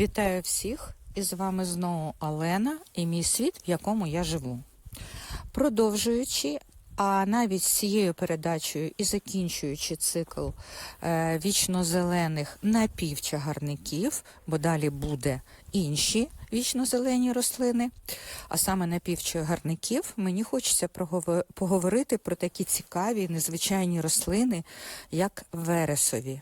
Вітаю всіх! І з вами знову Олена і мій світ, в якому я живу. Продовжуючи, а навіть з цією передачею і закінчуючи цикл е, вічно-зелених напівчагарників, бо далі буде інші вічно-зелені рослини, а саме напівчагарників, мені хочеться поговорити про такі цікаві незвичайні рослини, як вересові.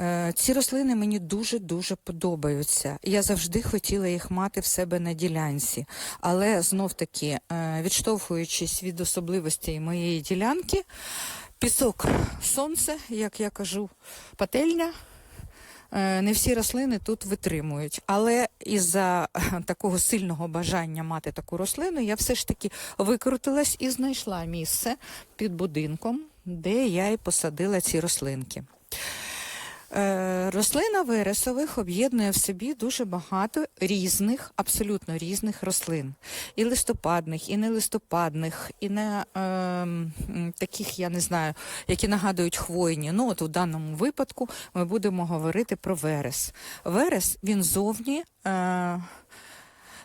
Е, Ці рослини мені дуже-дуже подобаються. Я завжди хотіла їх мати в себе на ділянці. Але знов таки, е, відштовхуючись від особливостей моєї ділянки, пісок, сонце, як я кажу, пательня. е, Не всі рослини тут витримують, але із-за такого сильного бажання мати таку рослину, я все ж таки викрутилась і знайшла місце під будинком, де я і посадила ці рослинки. Е, Рослина вересових об'єднує в собі дуже багато різних, абсолютно різних рослин. І листопадних, і нелистопадних, і не е, таких, я не знаю, які нагадують хвойні. Ну, от у даному випадку ми будемо говорити про верес. Верес, він зовні. Е,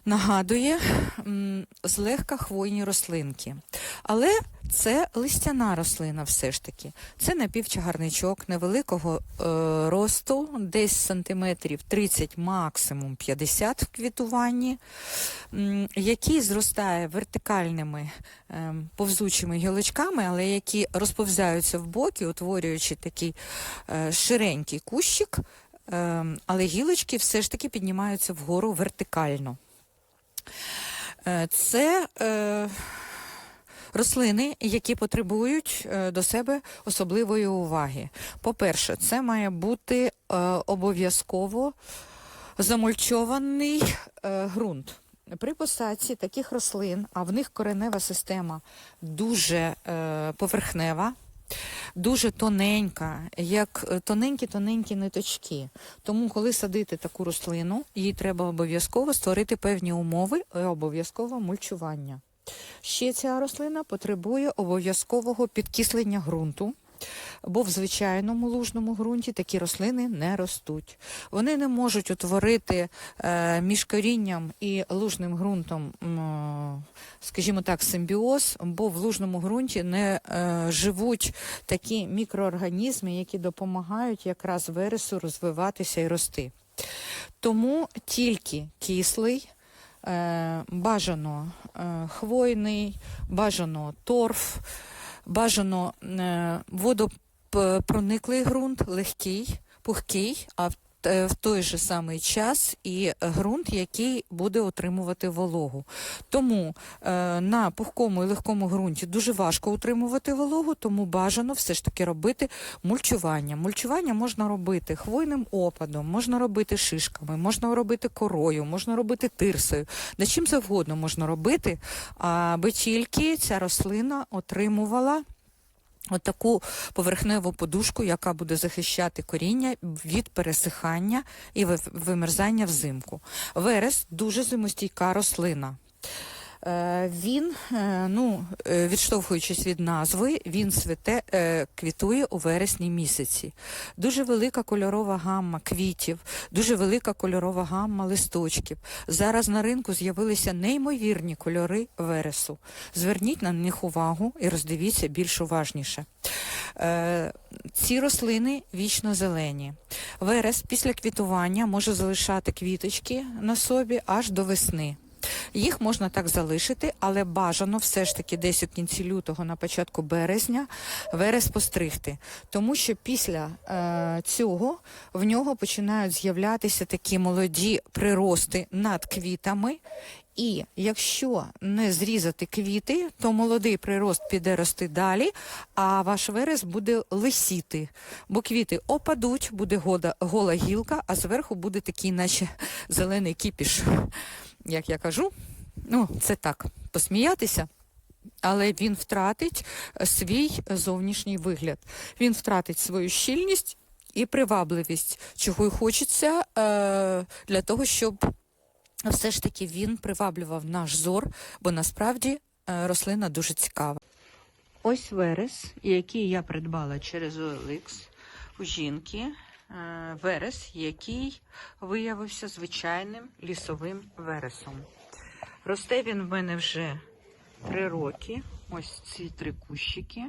Нагадує злегка хвойні рослинки. Але це листяна рослина все ж таки. Це напівчагарничок невеликого е, росту, десь сантиметрів 30, максимум 50 в квітуванні, який зростає вертикальними е, повзучими гілочками, але які розповзаються в боки, утворюючи такий е, ширенький кущик, е, але гілочки все ж таки піднімаються вгору вертикально. Е, Це е, рослини, які потребують е, до себе особливої уваги. По-перше, це має бути е, обов'язково замульчований е, ґрунт. При посадці таких рослин, а в них коренева система дуже е, поверхнева, дуже тоненька, як тоненькі-тоненькі ниточки. Тому, коли садити таку рослину, їй треба обов'язково створити певні умови і обов'язково мульчування. Ще ця рослина потребує обов'язкового підкислення ґрунту. Бо в звичайному лужному ґрунті такі рослини не ростуть. Вони не можуть утворити е, між корінням і лужним ґрунтом, скажімо так, симбіоз, бо в лужному ґрунті не е, живуть такі мікроорганізми, які допомагають якраз вересу розвиватися і рости. Тому тільки кислий, е, бажано хвойний, бажано торф, бажано е, водопрониклий ґрунт, легкий, пухкий, а в, е, той же самий час і ґрунт, який буде отримувати вологу. Тому е, на пухкому і легкому ґрунті дуже важко утримувати вологу, тому бажано все ж таки робити мульчування. Мульчування можна робити хвойним опадом, можна робити шишками, можна робити корою, можна робити тирсою. Да чим завгодно можна робити, аби тільки ця рослина отримувала. Отаку поверхневу подушку, яка буде захищати коріння від пересихання і вимерзання взимку. Верес дуже зимостійка рослина. Е, Він, е, ну, е, відштовхуючись від назви, він цвіте, е, квітує у вересні місяці. Дуже велика кольорова гамма квітів, дуже велика кольорова гамма листочків. Зараз на ринку з'явилися неймовірні кольори вересу. Зверніть на них увагу і роздивіться більш уважніше. Ці рослини вічно зелені. Верес після квітування може залишати квіточки на собі аж до весни. Їх можна так залишити, але бажано все ж таки десь у кінці лютого, на початку березня, верес постригти. Тому що після е, цього в нього починають з'являтися такі молоді прирости над квітами. І якщо не зрізати квіти, то молодий прирост піде рости далі, а ваш верес буде лисіти. Бо квіти опадуть, буде гола гілка, а зверху буде такий, наче зелений кіпіш як я кажу, ну, це так, посміятися. Але він втратить е, свій зовнішній вигляд. Він втратить свою щільність і привабливість, чого й хочеться е, для того, щоб все ж таки він приваблював наш зор, бо насправді е, рослина дуже цікава. Ось верес, який я придбала через OLX у жінки. Е, верес, який виявився звичайним лісовим вересом. Росте він в мене вже три роки. Ось ці три кущики.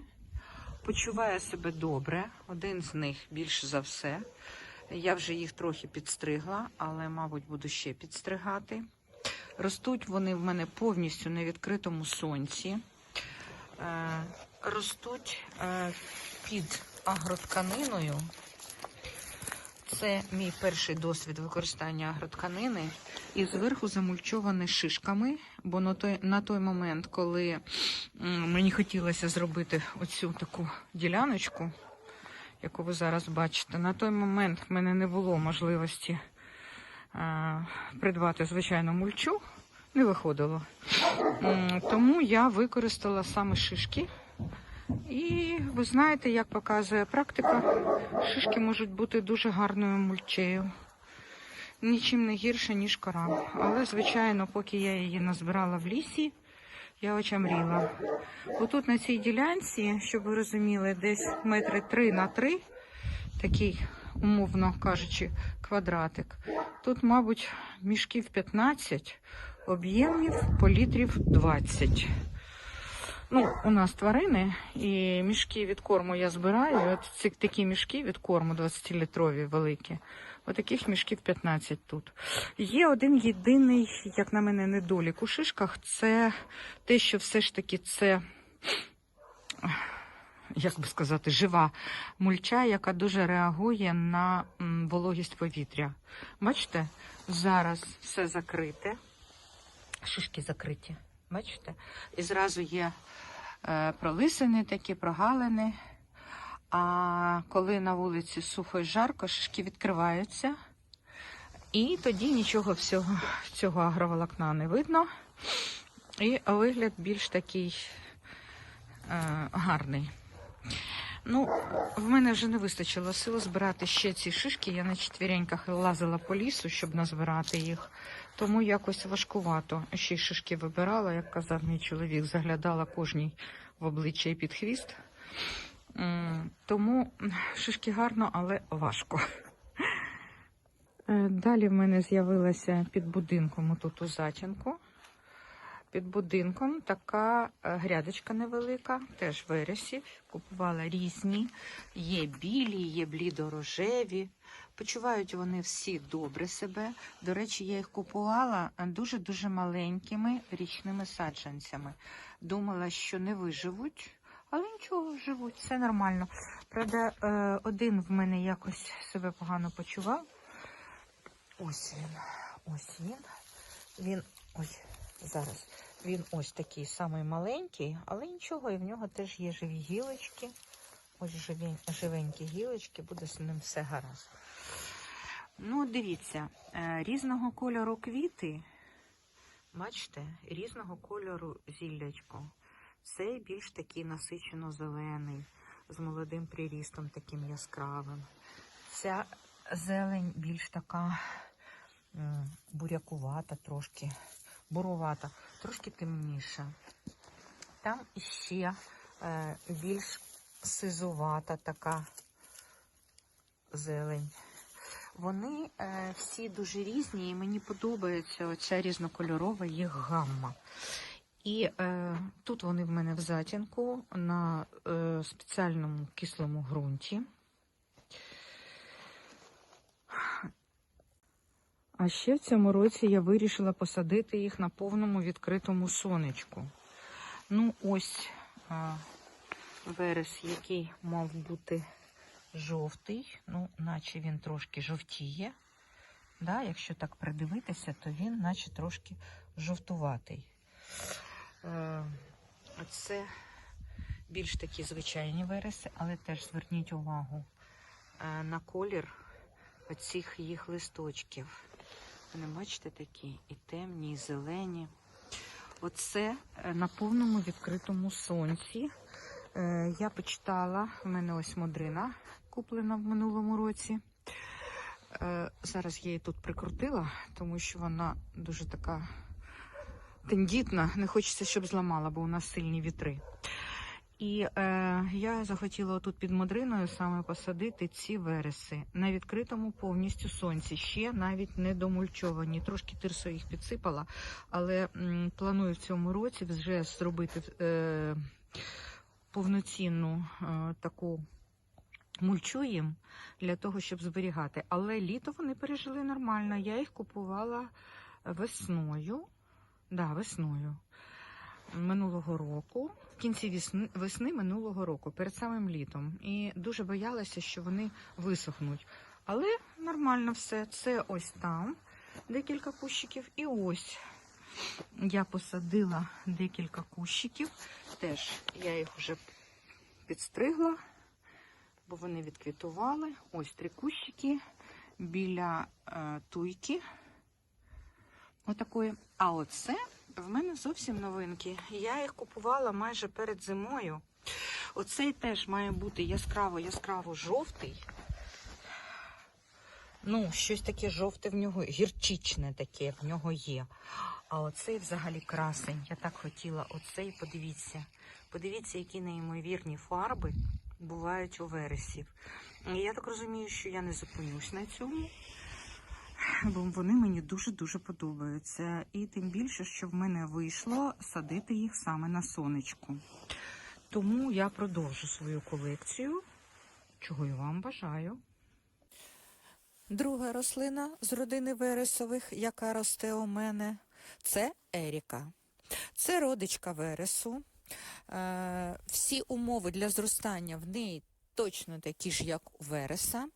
Почуває себе добре. Один з них більше за все. Я вже їх трохи підстригла, але, мабуть, буду ще підстригати. Ростуть вони в мене повністю на відкритому сонці. Е, ростуть е, під агротканиною. Це мій перший досвід використання агротканини. І зверху замульчовані шишками, бо на той, на той момент, коли мені хотілося зробити оцю таку діляночку, яку ви зараз бачите, на той момент в мене не було можливості е, придбати звичайну мульчу, не виходило. Тому я використала саме шишки. І ви знаєте, як показує практика, шишки можуть бути дуже гарною мульчею. Нічим не гірше, ніж кора. Але, звичайно, поки я її назбирала в лісі, я очамріла. Отут на цій ділянці, щоб ви розуміли, десь метри три на три, такий, умовно кажучи, квадратик. Тут, мабуть, мішків 15, об'ємів по літрів 20. Ну, у нас тварини, і мішки від корму я збираю. От ці такі мішки від корму 20-літрові великі. Отаких мішків 15 тут. Є один єдиний, як на мене, недолік у шишках. Це те, що все ж таки це, як би сказати, жива мульча, яка дуже реагує на вологість повітря. Бачите, зараз все закрите. Шишки закриті. Бачите? І зразу є е, пролисини такі, прогалини. А коли на вулиці сухо і жарко, шишки відкриваються. І тоді нічого всього цього агроволокна не видно. І вигляд більш такий е, гарний. Ну, в мене вже не вистачило сил збирати ще ці шишки. Я на четвіреньках лазила по лісу, щоб назбирати їх. Тому якось важкувато. Ще й шишки вибирала, як казав мій чоловік, заглядала кожній в обличчя і під хвіст. Тому шишки гарно, але важко. Е, Далі в мене з'явилася під будинком отут у затінку. Під будинком така е, грядочка невелика, теж вересів. Купувала різні. Є білі, є блідорожеві. Почувають вони всі добре себе. До речі, я їх купувала дуже-дуже маленькими річними саджанцями. Думала, що не виживуть, але нічого, живуть, все нормально. Правда, е, один в мене якось себе погано почував. Ось він, ось він. Він ось зараз. Він ось такий самий маленький, але нічого, і в нього теж є живі гілочки. Ось живі, живенькі гілочки, буде з ним все гаразд. Ну, дивіться, е, різного кольору квіти, бачите, різного кольору зіллячко. Цей більш такий насичено зелений, з молодим прирістом таким яскравим. Ця зелень більш така бурякувата трошки, буровата, трошки темніша. Там іще е, більш сизувата така зелень. Вони е, всі дуже різні, і мені подобається оця різнокольорова їх гамма. І е, тут вони в мене в затінку на е, спеціальному кислому ґрунті. А ще в цьому році я вирішила посадити їх на повному відкритому сонечку. Ну, ось а, верес, який мав бути жовтий, ну, наче він трошки жовтіє. Да, якщо так придивитися, то він наче трошки жовтуватий. Е, це більш такі звичайні вереси, але теж зверніть увагу е, на колір оцих їх листочків. Вони, бачите, такі і темні, і зелені. Оце е, на повному відкритому сонці. Е, Я почитала, в мене ось модрина куплена в минулому році. Е, Зараз я її тут прикрутила, тому що вона дуже така тендітна. Не хочеться, щоб зламала, бо у нас сильні вітри. І е, я захотіла тут під модриною саме посадити ці вереси на відкритому повністю сонці, ще навіть не домульчовані. Трошки тирсо їх підсипала, але м, планую в цьому році вже зробити е, повноцінну е, таку мульчу їм для того, щоб зберігати. Але літо вони пережили нормально. Я їх купувала весною. Да, весною минулого року, в кінці весни, весни минулого року, перед самим літом. І дуже боялася, що вони висохнуть. Але нормально все. Це ось там декілька кущиків. І ось я посадила декілька кущиків. Теж я їх вже підстригла, бо вони відквітували. Ось три кущики біля е, туйки. Отакої. А оце в мене зовсім новинки. Я їх купувала майже перед зимою. Оцей теж має бути яскраво-яскраво жовтий. Ну, щось таке жовте в нього, гірчичне таке в нього є. А оцей взагалі красень. Я так хотіла. Оцей, подивіться. Подивіться, які неймовірні фарби бувають у вересів. Я так розумію, що я не зупинюсь на цьому бо вони мені дуже-дуже подобаються. І тим більше, що в мене вийшло садити їх саме на сонечку. Тому я продовжу свою колекцію, чого і вам бажаю. Друга рослина з родини вересових, яка росте у мене, це Еріка. Це родичка вересу. Е, всі умови для зростання в неї точно такі ж, як у вереса.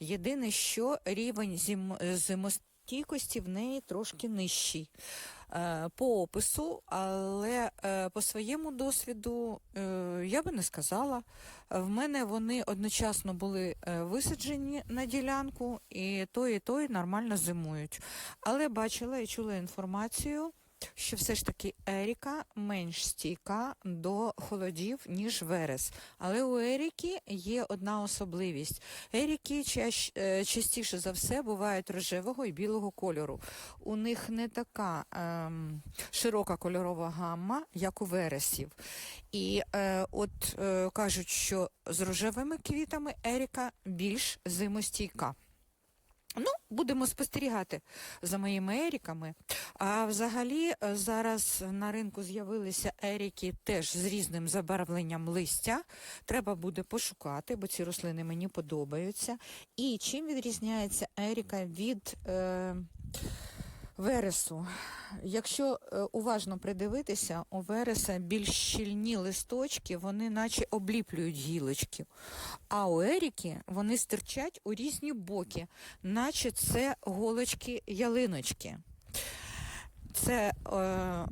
Єдине, що рівень зим... зимостійкості в неї трошки нижчий е, по опису, але е, по своєму досвіду е, я би не сказала. В мене вони одночасно були висаджені на ділянку, і той, і той нормально зимують. Але бачила і чула інформацію що все ж таки Еріка менш стійка до холодів, ніж Верес. Але у Еріки є одна особливість. Еріки чаще, частіше за все бувають рожевого і білого кольору. У них не така ем, широка кольорова гамма, як у Вересів. І е, от е, кажуть, що з рожевими квітами Еріка більш зимостійка. Ну, будемо спостерігати за моїми еріками. А взагалі е, зараз на ринку з'явилися еріки теж з різним забарвленням листя. Треба буде пошукати, бо ці рослини мені подобаються. І чим відрізняється еріка від е, вересу? Якщо е, уважно придивитися, у вереса більш щільні листочки, вони наче обліплюють гілочки. А у еріки вони стирчать у різні боки, наче це голочки ялиночки. Це е,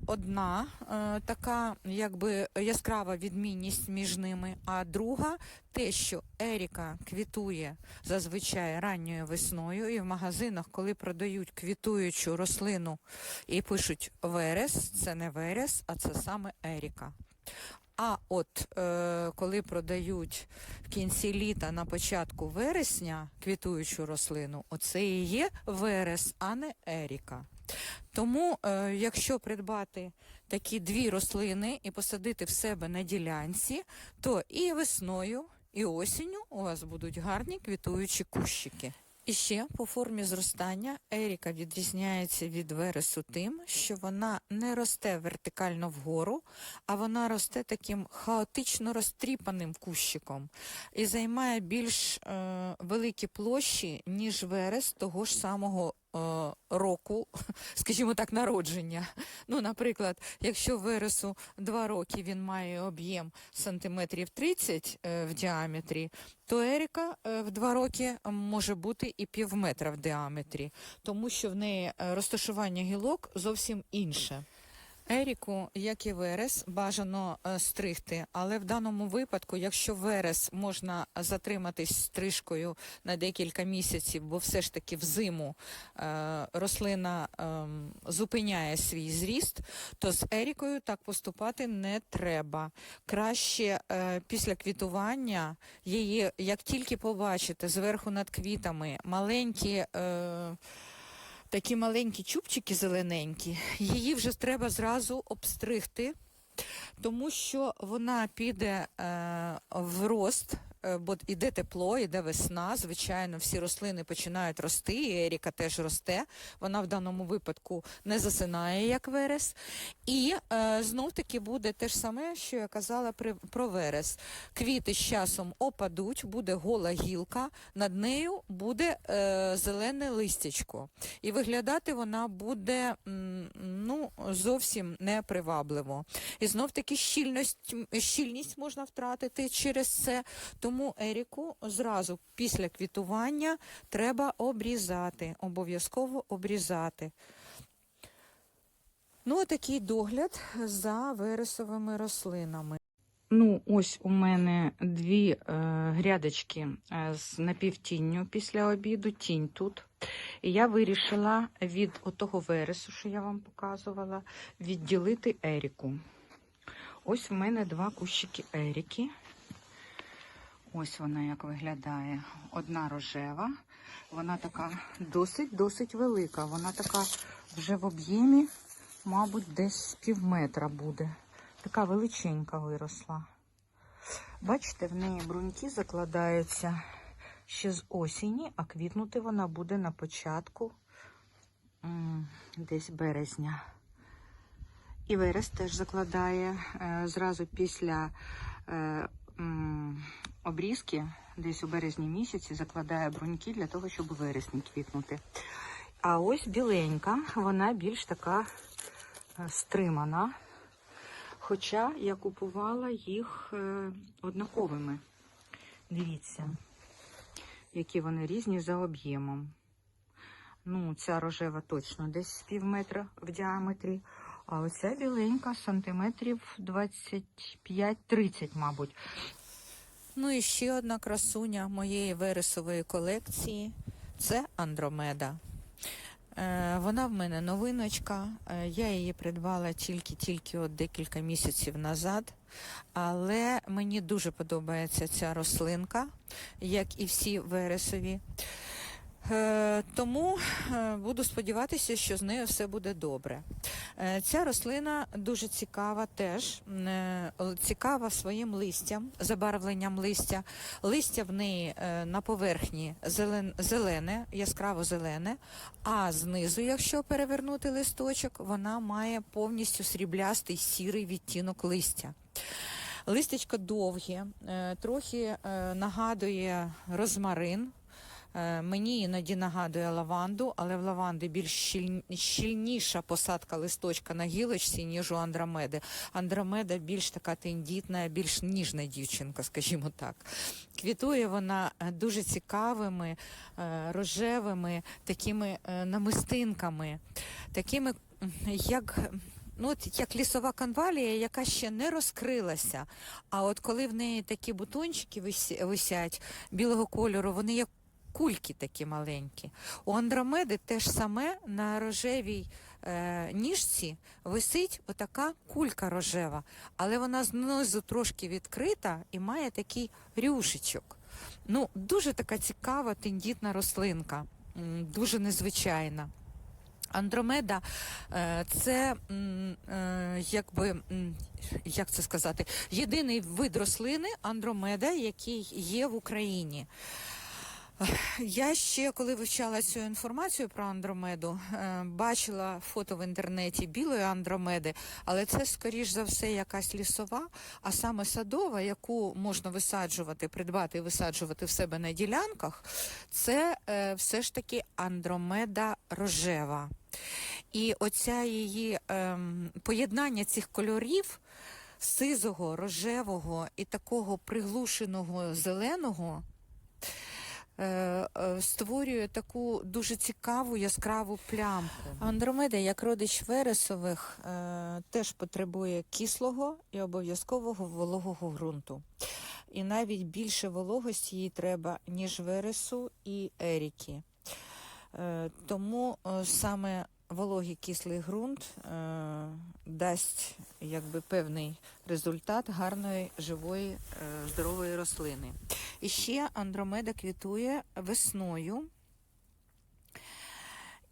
одна е, така якби яскрава відмінність між ними. А друга те, що Еріка квітує зазвичай ранньою весною, і в магазинах, коли продають квітуючу рослину і пишуть верес, це не верес, а це саме Еріка. А от е, коли продають в кінці літа на початку вересня квітуючу рослину, оце і є верес, а не Еріка. Тому, е, якщо придбати такі дві рослини і посадити в себе на ділянці, то і весною, і осінню у вас будуть гарні квітуючі кущики. І ще по формі зростання Еріка відрізняється від вересу тим, що вона не росте вертикально вгору, а вона росте таким хаотично розтріпаним кущиком і займає більш е, великі площі, ніж верес того ж самого року, скажімо так, народження. Ну, наприклад, якщо вересу 2 роки він має об'єм сантиметрів 30 е, в діаметрі, то Еріка е, в 2 роки може бути і пів метра в діаметрі, тому що в неї е, розташування гілок зовсім інше. Еріку, як і верес, бажано е, стригти, але в даному випадку, якщо верес можна затриматись стрижкою на декілька місяців, бо все ж таки взиму е, рослина е, зупиняє свій зріст, то з ерікою так поступати не треба. Краще е, після квітування її, як тільки побачите зверху над квітами маленькі. Такі маленькі чубчики зелененькі, її вже треба зразу обстригти тому що вона піде е, в рост. Е, Бо іде тепло, іде весна. Звичайно, всі рослини починають рости. І Еріка теж росте. Вона в даному випадку не засинає як верес. І е, знов таки буде те ж саме, що я казала при, про верес. Квіти з часом опадуть, буде гола гілка, над нею буде е, зелене листячко. І виглядати вона буде м, ну, зовсім непривабливо. І знов таки щільність, щільність можна втратити через це. Тому Еріку зразу після квітування треба обрізати, обов'язково обрізати. Ну, такий догляд за вересовими рослинами. Ну, ось у мене дві е, грядочки е, з напівтінню після обіду, тінь тут. І я вирішила від отого вересу, що я вам показувала, відділити Еріку. Ось в мене два кущики Еріки. Ось вона як виглядає. Одна рожева. Вона така досить-досить велика. Вона така вже в об'ємі, мабуть, десь пів метра буде. Така величенька виросла. Бачите, в неї бруньки закладаються ще з осені, а квітнути вона буде на початку десь березня. І верес теж закладає е, зразу після е, обрізки, десь у березні місяці, закладає бруньки для того, щоб у вересні квітнути. А ось біленька, вона більш така е, стримана. Хоча я купувала їх е, однаковими. Дивіться, які вони різні за об'ємом. Ну, ця рожева точно десь пів метра в діаметрі, а оця біленька сантиметрів 25-30, мабуть. Ну і ще одна красуня моєї вересової колекції це Андромеда. Е, Вона в мене новиночка. Е, Я її придбала тільки-тільки от декілька місяців назад. Але мені дуже подобається ця рослинка, як і всі вересові. Е, Тому буду сподіватися, що з нею все буде добре. Е, Ця рослина дуже цікава теж, е, цікава своїм листям, забарвленням листя. Листя в неї е, на поверхні зелене, яскраво зелене, а знизу, якщо перевернути листочок, вона має повністю сріблястий сірий відтінок листя. Листячко довге, трохи нагадує розмарин. Е, Мені іноді нагадує лаванду, але в лаванди більш щільніша посадка листочка на гілочці, ніж у андромеди. Андромеда більш така тендітна, більш ніжна дівчинка, скажімо так. Квітує вона е, дуже цікавими, е, рожевими такими намистинками, такими, як. Ну, от як лісова конвалія, яка ще не розкрилася. А от коли в неї такі бутончики висять білого кольору, вони як кульки такі маленькі. У Андромеди те ж саме на рожевій е, ніжці висить отака кулька рожева, але вона знизу трошки відкрита і має такий рюшечок. Ну, дуже така цікава, тендітна рослинка, дуже незвичайна. Андромеда е, це е, якби як це сказати, єдиний вид рослини андромеда, який є в Україні. Я ще коли вивчала цю інформацію про андромеду, е, бачила фото в інтернеті білої андромеди, але це скоріш за все якась лісова, а саме садова, яку можна висаджувати, придбати і висаджувати в себе на ділянках, це е, все ж таки андромеда рожева. І оця її ем, поєднання цих кольорів сизого, рожевого і такого приглушеного зеленого створює таку дуже цікаву яскраву плямку. Андромеда, як родич вересових, е, теж потребує кислого і обов'язкового вологого ґрунту. І навіть більше вологості їй треба, ніж вересу і еріки. Е, Тому е, саме вологий кислий ґрунт е, дасть якби певний результат гарної живої е, здорової рослини. І ще андромеда квітує весною.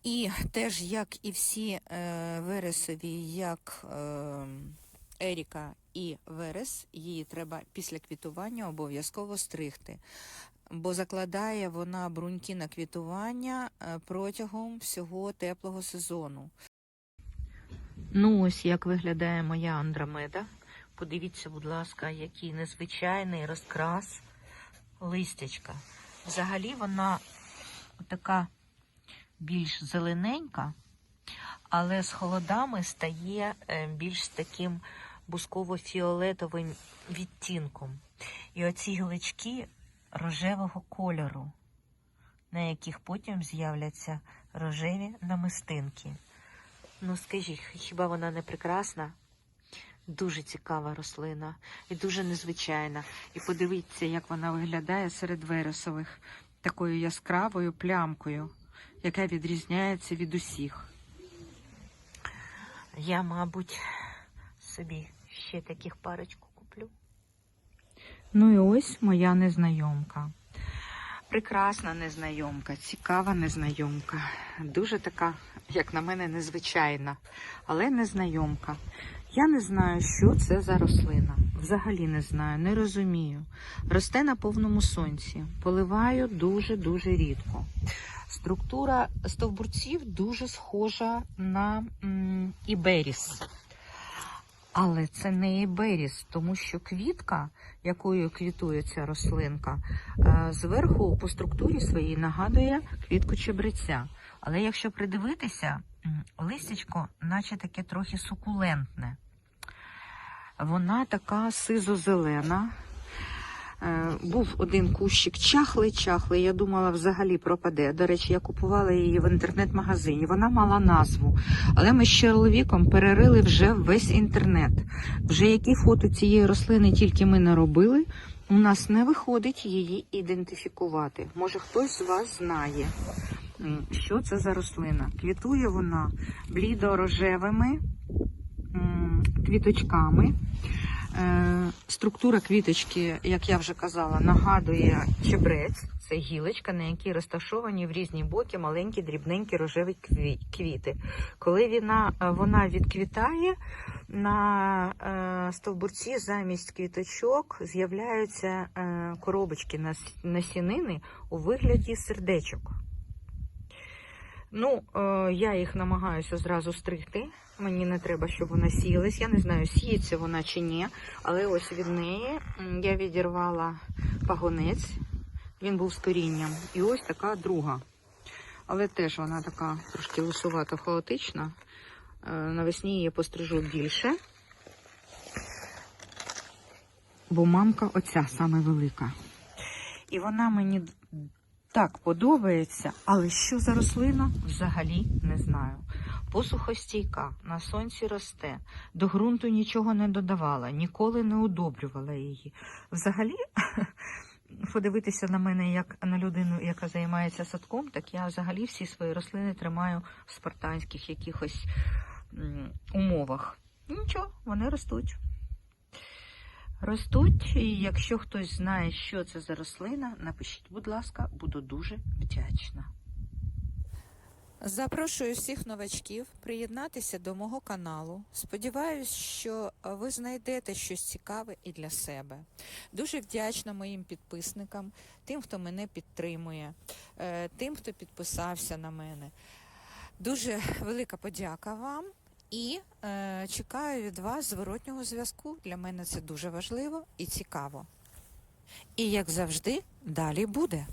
І теж, як і всі е, вересові, як е, Еріка і Верес, її треба після квітування обов'язково стригти, бо закладає вона бруньки на квітування е, протягом всього теплого сезону. Ну, ось як виглядає моя андромеда. Подивіться, будь ласка, який незвичайний розкрас листячка. Взагалі вона така більш зелененька, але з холодами стає е, більш таким бусково-фіолетовим відтінком. І оці гілочки рожевого кольору, на яких потім з'являться рожеві намистинки. Ну, скажіть, хіба вона не прекрасна? Дуже цікава рослина і дуже незвичайна. І подивіться, як вона виглядає серед вересових такою яскравою плямкою, яка відрізняється від усіх. Я, мабуть, собі ще таких парочку. Ну і ось моя незнайомка. Прекрасна незнайомка, цікава незнайомка. Дуже така, як на мене, незвичайна, але незнайомка. Я не знаю, що це за рослина. Взагалі не знаю, не розумію. Росте на повному сонці. Поливаю дуже-дуже рідко. Структура стовбурців дуже схожа на м, іберіс. Але це не іберіс, тому що квітка, якою квітує ця рослинка, е, зверху по структурі своїй нагадує квітку чебреця. Але якщо придивитися, листячко, наче таке трохи сукулентне. Вона така сизо-зелена. Е, Був один кущик чахлий-чахлий, я думала, взагалі пропаде. До речі, я купувала її в інтернет-магазині. Вона мала назву. Але ми з чоловіком перерили вже весь інтернет. Вже які фото цієї рослини тільки ми не робили, у нас не виходить її ідентифікувати. Може, хтось з вас знає, що це за рослина. Квітує вона блідо-рожевими квіточками. Е, Структура квіточки, як я вже казала, нагадує чебрець. Це гілочка, на якій розташовані в різні боки маленькі дрібненькі рожеві кві- квіти. Коли вона, е, вона відквітає, на е, стовбурці замість квіточок з'являються коробочки нас- насінини у вигляді сердечок. Ну, е, я їх намагаюся зразу стригти. Мені не треба, щоб вона сіялась. Я не знаю, сіється вона чи ні. Але ось від неї я відірвала пагонець. Він був з корінням. І ось така друга. Але теж вона така трошки лисувато хаотична. Е, Навесні її пострижу більше. Бо мамка оця саме велика. І вона мені так подобається, але що за рослина, взагалі не знаю. Посухостійка, на сонці росте, до ґрунту нічого не додавала, ніколи не удобрювала її. Взагалі, подивитися на мене як на людину, яка займається садком, так я взагалі всі свої рослини тримаю в спартанських якихось умовах. Нічого, вони ростуть. Ростуть, і якщо хтось знає, що це за рослина, напишіть, будь ласка, буду дуже вдячна. Запрошую всіх новачків приєднатися до мого каналу. Сподіваюсь, що ви знайдете щось цікаве і для себе. Дуже вдячна моїм підписникам, тим, хто мене підтримує, е, тим, хто підписався на мене. Дуже велика подяка вам і е, чекаю від вас зворотнього зв'язку. Для мене це дуже важливо і цікаво. І як завжди, далі буде.